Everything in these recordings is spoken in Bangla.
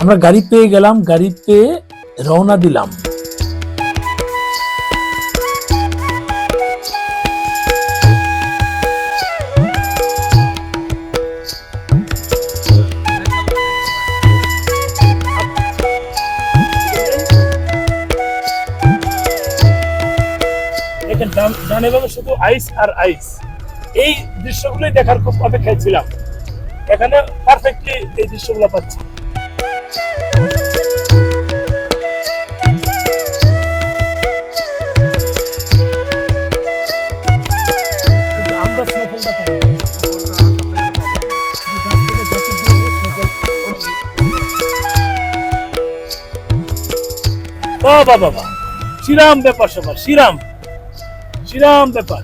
আমরা গাড়ি পেয়ে গেলাম, গাড়ি পেয়ে রওনা দিলাম। ডান শুধু আইস আর আইস এই দৃশ্যগুলোই দেখার খুব অপেক্ষায় ছিলাম। এখানে পারফেক্টলি এই দৃশ্যগুলো পাচ্ছি। বাবা বাবা শ্রীরাম ব্যাপার সবার শ্রীরাম। শ্রীরাম ব্যাপার।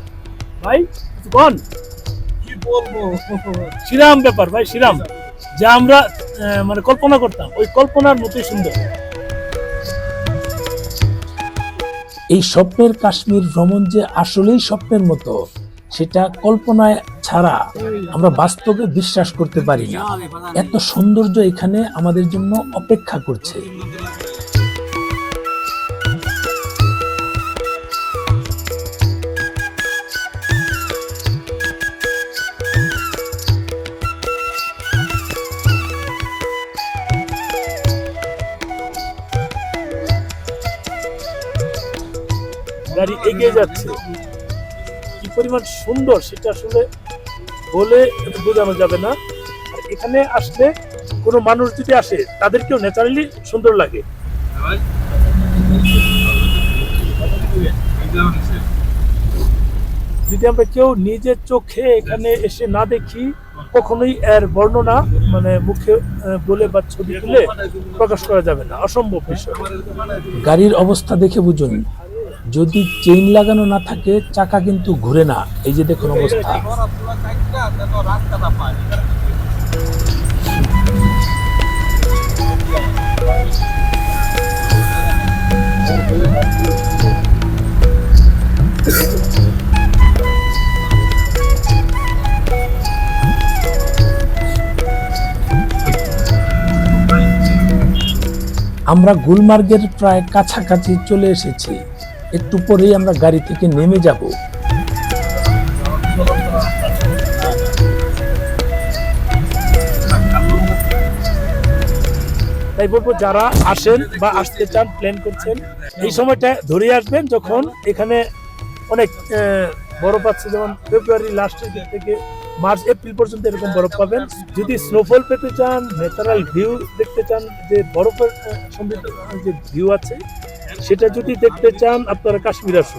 ভাই বল? কি বলব? শ্রীরাম ব্যাপার ভাই শ্রীরাম। যা আমরা মানে কল্পনা করতাম। ওই কল্পনার মতোই সুন্দর। এই স্বপ্নের কাশ্মীর ভ্রমণ যে আসলেই স্বপ্নের মতো, সেটা কল্পনায় ছাড়া আমরা বাস্তবে বিশ্বাস করতে পারি না। এত সৌন্দর্য এখানে আমাদের জন্য অপেক্ষা করছে। গাড়ি এগিয়ে যাচ্ছে। কি পরিমাণ সুন্দর সেটা আসলে বলে বোঝানো যাবে না। আর এখানে আসলে কোনো মানুষ যদি আসে, তাদেরকেও ন্যাচারালি সুন্দর লাগে। যদি আমরা কেউ নিজের চোখে এখানে এসে না দেখি, কখনোই এর বর্ণনা মানে মুখে বলে বা ছবি তুলে প্রকাশ করা যাবে না। অসম্ভব বিষয়। গাড়ির অবস্থা দেখে বুঝুন। যদি চেইন লাগানো না থাকে, চাকা কিন্তু ঘুরে না। এই যে দেখুন অবস্থা। আমরা গুলমার্গের প্রায় কাছাকাছি চলে এসেছি। একটু পরেই আমরা গাড়ি থেকে নেমে যাব। তাই বলব, যারা আসেন বা আসতে চান প্ল্যান করছেন, এই সময়টা ধরে আসবেন যখন এখানে অনেক বরফ আছে, যেমন ফেব্রুয়ারি লাস্টের দিক থেকে মার্চ এপ্রিল পর্যন্ত এরকম বরফ পাবেন। যদি স্নোফল পেতে চান ন্যাচারাল ভিউ দেখতে চান, যে বরফের সমৃদ্ধ যে ভিউ আছে সেটা যদি দেখতে চান আপনারা কাশ্মীর আসুন।